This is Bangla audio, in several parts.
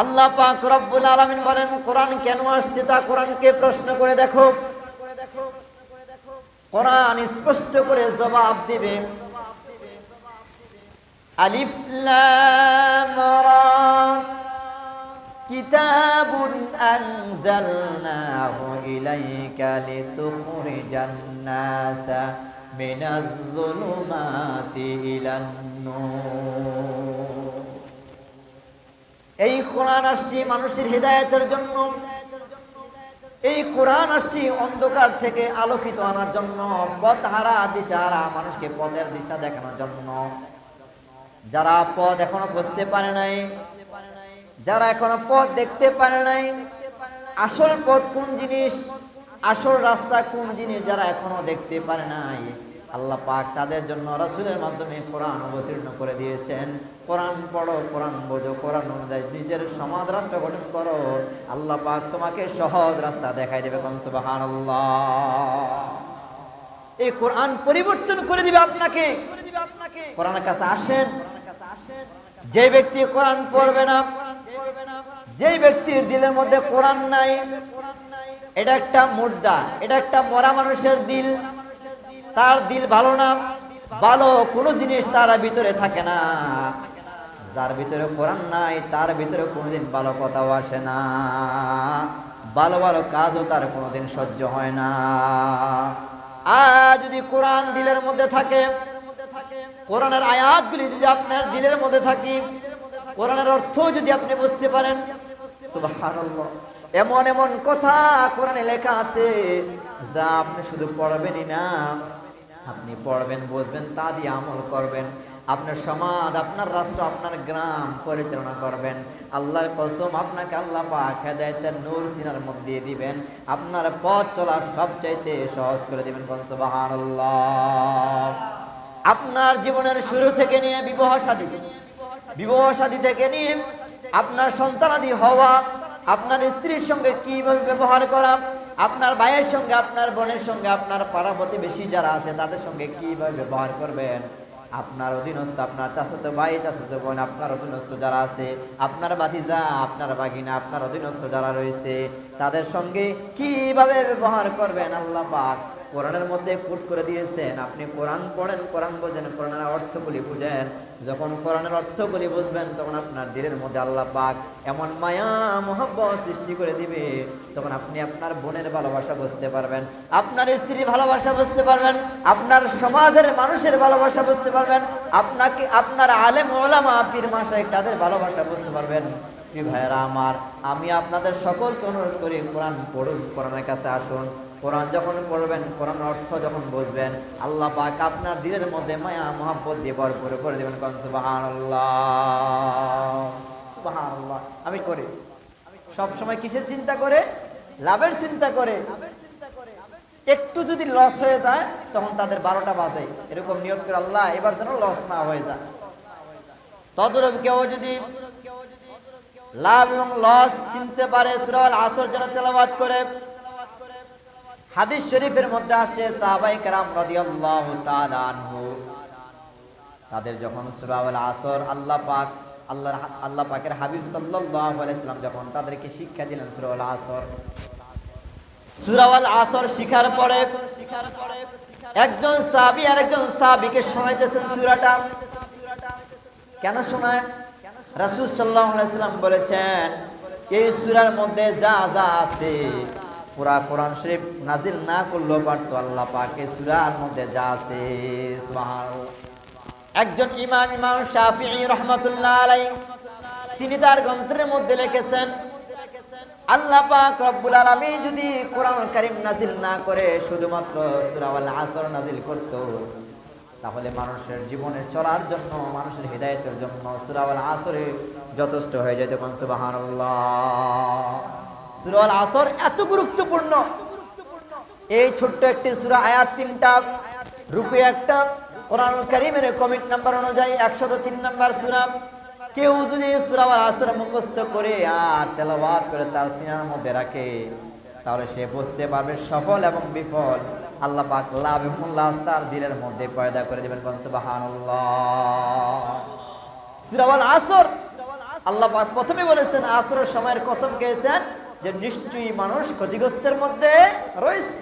আল্লাহ পাক রব্বুল আলামিন বলেন, কোরআন কেন আসছে তা কোরআনকে প্রশ্ন করে দেখো। কোরআন স্পষ্ট করে জবাব দিবে। আলিফ লাম রা। কিতাব আনজালনাহু ইলাইকা লিতুখরিজান নাসা মিনাজ যুলুমাতি ইলান নূর এই কোরআন আসছে মানুষের হৃদায়তের জন্য। এই কোরআন আসছে অন্ধকার থেকে আলোকিত আনার জন্য। পথহারা দিশাহারা মানুষকে পথের দিশা দেখানোর জন্য। যারা পথ এখনও বুঝতে পারে নাই, যারা এখনও পথ দেখতে পারে নাই, আসল পথ কোন জিনিস, আসল রাস্তা কোন জিনিস যারা এখনও দেখতে পারে নাই? আল্লাহ পাক তাদের জন্য রাসূলের মাধ্যমে কোরআন অবতীর্ণ করে দিয়েছেন। কোরআন পড়ো, কোরআন বোঝো, কোরআন অনুযায়ী নিজের সমাজ রাষ্ট্র গঠন করো। আল্লাহ পাক তোমাকে সহজ রাস্তা দেখাই দেবে কোন সুবহানাল্লাহ। এই কোরআন পরিবর্তন করে দিবে আপনাকে। কোরআনের কাছে আসেন। যে ব্যক্তি কোরআন পড়বে না যেই ব্যক্তির দিলের মধ্যে কোরআন নাই, এটা একটা মুর্দা, এটা একটা মরা মানুষের দিল। তার দিল ভালো না, ভালো কোনো জিনিস তার ভিতরে থাকে না। যার ভিতরে কোরআন নাই, তার ভিতরে কোনোদিন ভালো কথাও আসে না। ভালো ভালো কাজও তার কোনোদিন সহ্য হয় না। আর যদি কোরআন দিলের মধ্যে থাকে, কোরআনের আয়াতগুলি যদি আপনার দিলের মধ্যে থাকি, কোরআনের অর্থ যদি আপনি বুঝতে পারেন এমন এমন কথা কোরআনে লেখা আছে যা আপনি শুধু পড়বেনই না। আপনি পড়বেন, বুঝবেন, তা দিয়ে আমল করবেন। আপনার সমাজ, আপনার রাষ্ট্র, আপনার গ্রাম পরিচালনা করবেন। আল্লাহর কসম, আপনাকে আল্লাহ পাক নূর সিনার মধ্যে দিয়ে দিবেন। আপনার পথ চলা সবচাইতে সহজ করে দিবেন কোন সুবহানাল্লাহ। আপনার জীবনের শুরু থেকে নিয়ে বিবাহ শাদী বিবাহ শাদী থেকে নিয়ে আপনার সন্তানাদি হওয়া, আপনার স্ত্রীর সঙ্গে কীভাবে ব্যবহার করা আপনার ভাইয়ের সঙ্গে, আপনার বোনের সঙ্গে, আপনার পাড়া প্রতিবেশী যারা আছে, তাদের সঙ্গে কীভাবে ব্যবহার করবেন? আপনার অধীনস্থ, আপনার চাচাতো ভাই, চাচাতো বোন, আপনার অধীনস্থ যারা আছে, আপনার বাতিজা আপনার বাগিনা আপনার অধীনস্থ যারা রয়েছে, তাদের সঙ্গে কীভাবে ব্যবহার করবেন? আল্লাহ পাক কোরআনের মধ্যে কুট করে দিয়েছেন, আপনি কোরআন পড়েন, কোরআন বোঝেন, কোরআনের অর্থগুলি বুঝেন। যখন কোরআনের অর্থগুলি বুঝবেন, তখন আপনার দিলের মধ্যে আল্লাহ পাক এমন মায়া, মহব্বত সৃষ্টি করে দিবে, তখন আপনি আপনার বোনের ভালোবাসা বুঝতে পারবেন, আপনার স্ত্রীর ভালোবাসা বুঝতে পারবেন, আপনার সমাজের মানুষের ভালোবাসা বুঝতে পারবেন, আপনাকে, আপনার আলেম ওলামা পীর মাসায় তাদের ভালোবাসা বুঝতে পারবেন। ভাইয়েরা আমার, আমি আপনাদের সকলকে অনুরোধ করি, কোরআন পড়ুন, কোরআনের কাছে আসুন। কোরআন যখন পড়বেন, কোরআন অর্থ যখন বুঝবেন, আল্লাহ পাক আপনার দিলের মধ্যে মায়া, মহাব্বত দিয়ে ভরপুর করে দেবেন, কোন সুবহানাল্লাহ সুবহানাল্লাহ। আমি করি। সব সময় কিসের চিন্তা করে? লাভের চিন্তা করে। একটু যদি লস হয়ে যায়, তখন তাদের বারোটা বাজে। এরকম নিয়ত করে আল্লাহ এবার যেন লস না হয়ে যায়। তদরূপ কেউ যদি লাভ এবং লস চিনতে পারে সুরাল আসর যেন তেলাবাদ করে হাদিস শরীফের মধ্যে আসছে, সাহাবাই কারাম রাদিয়াল্লাহু তাআলা আনহু। তাদের যখন সূরাউল আসর, আল্লাহ পাক আল্লাহ আল্লাহ পাকের হাবিব সাল্লাল্লাহু আলাইহি সাল্লাম যখন তাদেরকে শিক্ষা দিলেন সূরাউল আসর। সূরাউল আসর শিখার পরে একজন সাহাবী আর একজন সাহাবীকে শোনাইতেছেন সূরাটা। কেন শোনায়? রাসূল সাল্লাল্লাহু আলাইহি সাল্লাম বলেছেন, এই সূরার মধ্যে যা যা আছে পুরা কোরআন শরীফ নাজিল না করলেও পারতো আল্লাহ পাকে সুরার মধ্যে যা আছে একজন ইমাম ইমাম শাফিঈ রহমাতুল্লাহ আলাই তিনি তার গ্রন্থের মধ্যে লিখেছেন, আল্লাহ পাক রব্বুল যদি কোরআন কারীম নাজিল না করে, শুধুমাত্র সূরা আসর নাজিল করত, তাহলে মানুষের জীবনে চলার জন্য, মানুষের হৃদায়তের জন্য সূরা আসরে যথেষ্ট হয়ে যেত কোন সুবহানাল্লাহ। সূরা আল আসর এত গুরুত্বপূর্ণ। এই ছোট্ট একটি সূরা আয়াত তিনটা, রুকু একটা কোরআন কারীমের কমিট নাম্বার অনুযায়ী 103 নাম্বার সূরা। কেউ যদি সূরা আল আসর মুখস্থ করে আর তেলাওয়াত করে তার সিনার মধ্যে রাখে, তাহলে সে বুঝতে পারবে সফল এবং বিফল। আল্লাহ পাক লাভ এবং লাভ তার দিলের মধ্যে পয়দা করে দিবেন কোন সুবহানাল্লাহ। সূরা আসর, আল্লাহ পাক প্রথমে বলেছেন, আসরের সময়ের কসম খেয়েছেন যে নিশ্চয়ই মানুষ ক্ষতিগ্রস্তের মধ্যে রয়েছে।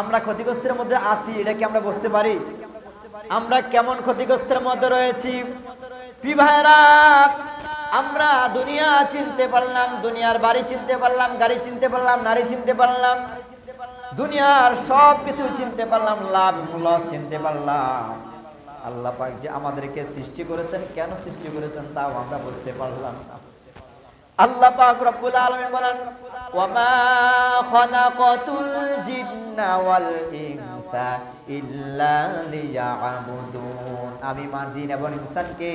আমরা ক্ষতিগ্রস্তের মধ্যে আছি, এটা কি আমরা বুঝতে পারি? আমরা কেমন ক্ষতিগ্রস্তের মধ্যে রয়েছি? আমরা দুনিয়া চিনতে পারলাম, দুনিয়ার বাড়ি চিনতে পারলাম, গাড়ি চিনতে পারলাম, নারী চিনতে পারলাম, দুনিয়ার সব কিছু চিনতে পারলাম, লাভ লস চিনতে পারলাম। আল্লাহ পাক যে আমাদেরকে সৃষ্টি করেছেন, কেন সৃষ্টি করেছেন তাও আমরা বুঝতে পারলাম না। আল্লাহ পাক রব্বুল আলামিন বলেন খালাকাতুল জিন্না ওয়াল ইনসা ইল্লা লিয়াবুদুন। আমি মান জিন এবং ইনসানকে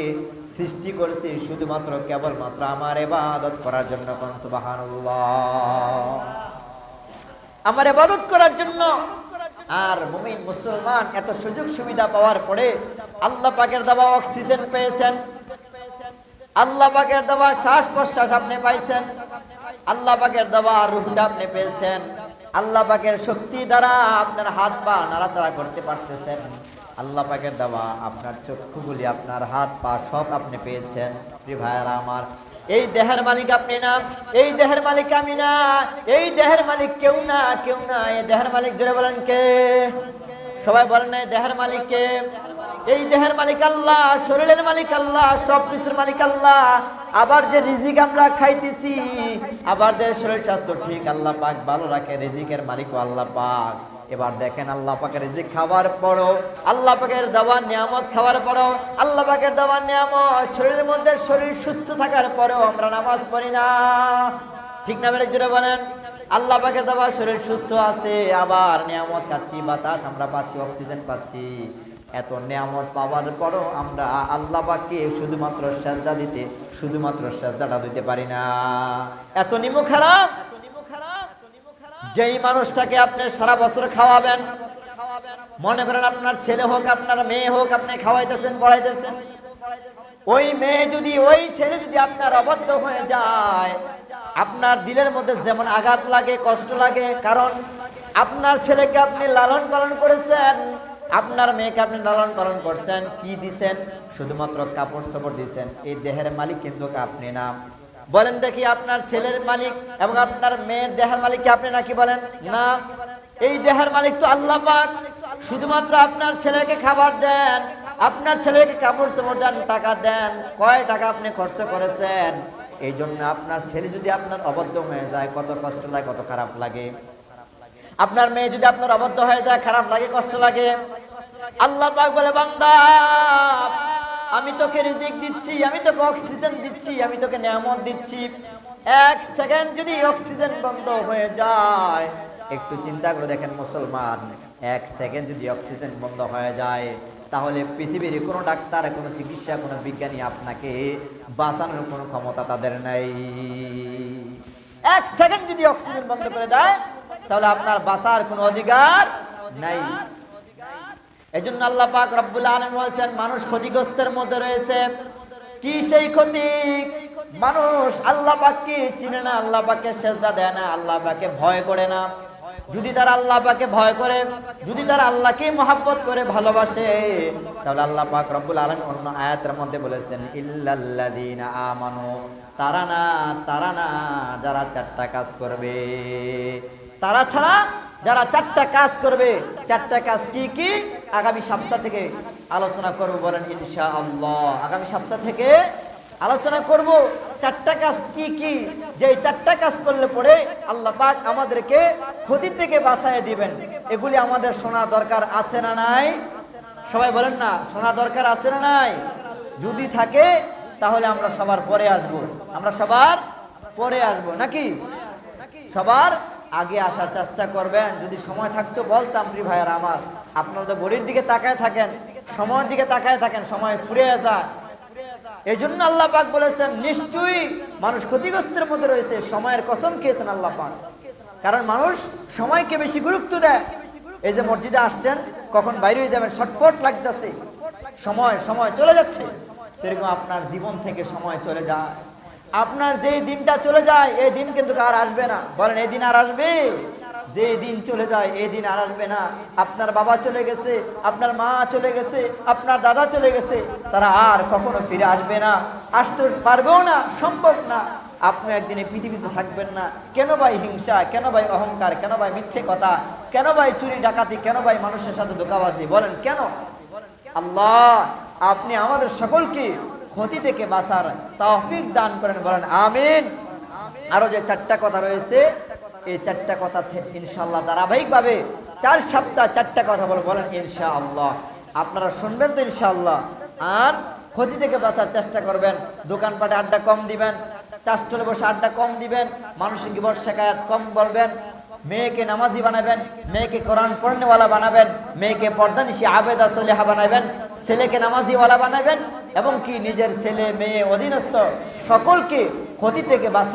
সৃষ্টি করেছি শুধুমাত্র কেবলমাত্র আমার ইবাদত করার জন্য কোন, সুবহানাল্লাহ। আমার ইবাদত করার জন্য আর মুমিন, মুসলমান এত সুযোগ সুবিধা পাওয়ার পরে আল্লাহ পাকের দেওয়া অক্সিজেন পেয়েছেন। আল্লাহ পাকের দেওয়া শ্বাস প্রশ্বাস আপনি পাইছেন। আল্লাহ পাকের দেওয়া রুহটা আপনি পেয়েছেন। আল্লাহ পাকের শক্তি দ্বারা আপনার হাত পা নাড়াচাড়া করতে পারতেছেন। আল্লাহ পাকের দেওয়া আপনার চক্ষুগুলি, আপনার হাত পা সব আপনি পেয়েছেন। প্রিয় ভাইয়ারা আমার, এই দেহের মালিক আপনি না, এই দেহের মালিক আমি না, এই দেহের মালিক কেউ না কেউ না, এই দেহের মালিক জোরে বলেন কে? সবাই বলেন এই দেহের মালিক কে? এই দেহের মালিক আল্লাহ, শরীরের মালিক আল্লাহ, সব কিছুর মালিক আল্লাহ। আবার যে রিজিক আমরা খাইতেছি, আবার যে শরীর স্বাস্থ্য ঠিক, আল্লাহ পাক ভালো রাখে, রিজিকের মালিক আল্লাহ পাক। এবার দেখেন আল্লাহ পাকের রিজিক খাওয়ার পরও, আল্লাহ পাকের দেওয়ার নিয়ামত খাওয়ার পরও, আল্লাহ পাকের দেওয়ার নিয়ামত, শরীরের মধ্যে শরীর সুস্থ থাকার পরেও আমরা নামাজ পড়ি না। ঠিক না বেড়ে জুড়ে বলেন? আল্লাহ পাকের দেওয়া শরীর সুস্থ আছে, আবার নিয়ামত খাচ্ছি, বাতাস আমরা পাচ্ছি, অক্সিজেন পাচ্ছি। এত নিয়ামত পাওয়ার পরও আমরা আল্লাহ পাককে শুধুমাত্র সাজদা দিতে, শুধুমাত্র সাজদাটা দিতে পারি না। এত নিমু খারাপ? যেই মানুষটাকে আপনি সারা বছর খাওয়াবেন, মনে করেন আপনার ছেলে হোক, আপনার মেয়ে হোক, আপনি খাওয়াইতেছেন, পড়াইতেছেন, ওই মেয়ে যদি, ওই ছেলে যদি আপনার অবদ্ধ হয়ে যায়, আপনার দিলের মধ্যে যেমন আঘাত লাগে, কষ্ট লাগে, কারণ আপনার ছেলেকে আপনি লালন পালন করেছেন আপনার মেয়েকে আপনি লালন পালন করছেন, কি দিছেন? শুধুমাত্র কাপড় চোপড় দিছেন। এই দেহের মালিক কিন্তু আপনি না। বলেন দেখি আপনার ছেলের মালিক এবং আপনার মেয়ের দেহের মালিক কি আপনি নাকি বলেন? না। এই দেহের মালিক তো আল্লাহ শুধুমাত্র আপনার ছেলেকে খাবার দেন, আপনার ছেলেকে কাপড় চোপড় দেন, টাকা দেন। কয় টাকা আপনি খরচ করেছেন? এই জন্য আপনার ছেলে যদি আপনার অবদ্ধ হয়ে যায়, কত কষ্ট লাগে, কত খারাপ লাগে। আপনার মেয়ে যদি আপনার অবদ্ধ হয়ে যায়, খারাপ লাগে, কষ্ট লাগে, আল্লাহ বলে, বান্দা, আমি তোকে রিজিক দিচ্ছি, আমি তোকে অক্সিজেন দিচ্ছি, আমি তোকে নিয়ামত দিচ্ছি। এক সেকেন্ড যদি অক্সিজেন বন্ধ হয়ে যায়, একটু চিন্তা করে দেখেন মুসলমান, এক সেকেন্ড যদি অক্সিজেন বন্ধ হয়ে যায়, তাহলে পৃথিবীর কোনো ডাক্তার, কোনো চিকিৎসা, কোনো বিজ্ঞানী আপনাকে বাঁচানোর কোনো ক্ষমতা তাদের নাই। এক সেকেন্ড যদি অক্সিজেন বন্ধ করে দেয় তাহলে আপনার বাঁচার কোনো অধিকার নাই। এই জন্য আল্লাহ পাক রব্বুল আলম বলছেন, মানুষ ক্ষতিগ্রস্তের মধ্যে রয়েছে। কি সেই ক্ষতি? মানুষ আল্লাহ পাককে চিনে না, আল্লাহ পাককে সেজদা দেয় না, আল্লাহ পাকে ভয় করে না। যদি তারা আল্লাহ পাকে ভয় করে, যদি তারা আল্লাহকে মহাব্বত করে, ভালোবাসে, তাহলে আল্লাহ পাক রব্বুল আলম অন্য আয়াতের মধ্যে বলেছেন, ইল্লাল্লাযীনা আমানু তারা না তারা না, যারা চারটা কাজ করবে। তারা ছাড়া যারা চারটা কাজ করবে, চারটা কাজ কি কি? আগামী সপ্তাহ থেকে আলোচনা করব বলেন ইনশা আল্লাহ আগামী সপ্তাহ থেকে আলোচনা করব চারটা কাজ কি কি? যে চারটা কাজ করলে পরে আল্লাহ পাক আমাদেরকে ক্ষতি থেকে বাঁচায় দিবেন। এগুলি আমাদের শোনা দরকার আছে না নাই? সবাই বলেন না শোনা দরকার আছে না নাই? যদি থাকে, তাহলে আমরা সবার পরে আসব। আমরা সবার পরে আসব, নাকি? সবার আগে আসার চেষ্টা করবেন। যদি সময় থাকতো বলতাম প্রি ভাইয়ার আমার, আপনারা তো গড়ির দিকে তাকায় থাকেন, সময়ের দিকে তাকায় থাকেন, সময় ফুরে যায়। এই জন্য আল্লাহ পাক বলেছেন, নিশ্চয়ই মানুষ ক্ষতিগ্রস্তের মধ্যে রয়েছে, সময়ের কসম খেয়েছেন আল্লাহ পাক। কারণ মানুষ সময়কে বেশি গুরুত্ব দেয়। এই যে মসজিদে আসছেন, কখন বাইরে হয়ে যাবেন শটফট লাগতেছে। সময় সময় চলে যাচ্ছে। সেরকম আপনার জীবন থেকে সময় চলে যায়। আপনার যে দিনটা চলে যায়, এই দিন কিন্তু আর আসবে না। বলেন, এই দিন আর আসবে? যে দিন চলে যায়, এই দিন আর আসবে না। আপনার বাবা চলে গেছে, আপনার মা চলে গেছে, আপনার দাদা চলে গেছে, তারা আর কখনো ফিরে আসবে না। আসতে পারবেও না, সম্ভব না। আপনি একদিনে পৃথিবীতে থাকবেন না। কেন ভাই হিংসা? কেন ভাই অহংকার? কেন ভাই মিথ্যে কথা? কেন ভাই চুরি, ডাকাতি? কেন ভাই মানুষের সাথে ধোকাবাজি? বলেন, কেন? আল্লাহ, আপনি আমাদের সকলকে ক্ষতি থেকে বাঁচার তৌফিক দান করেন, বলেন আমিন। আরও যে চারটা কথা রয়েছে, এই চারটা কথা ইনশাআল্লাহ ধারাবাহিকভাবে চার সপ্তাহ চারটা কথা বলে বলেন ইনশাআল্লাহ। আপনারা শুনবেন তো ইনশাআল্লাহ। আর ক্ষতি থেকে বাঁচার চেষ্টা করবেন, দোকানপাটে আড্ডা কম দিবেন চাষটলে বসে আড্ডা কম দিবেন, মানুষের গিবর শেখায়াত কম বলবেন, মেয়েকে নামাজি বানাবেন, মেয়েকে কোরআন পড়নেওয়ালা বানাবেন, মেয়েকে পর্দানিশি আবেদা সলেহা বানাবেন, ছেলেকে নামাজিওয়ালা বানাবেন এবং কি নিজের ছেলে মেয়ে অধীনস্থ সকলকে ক্ষতি থেকে বাঁচা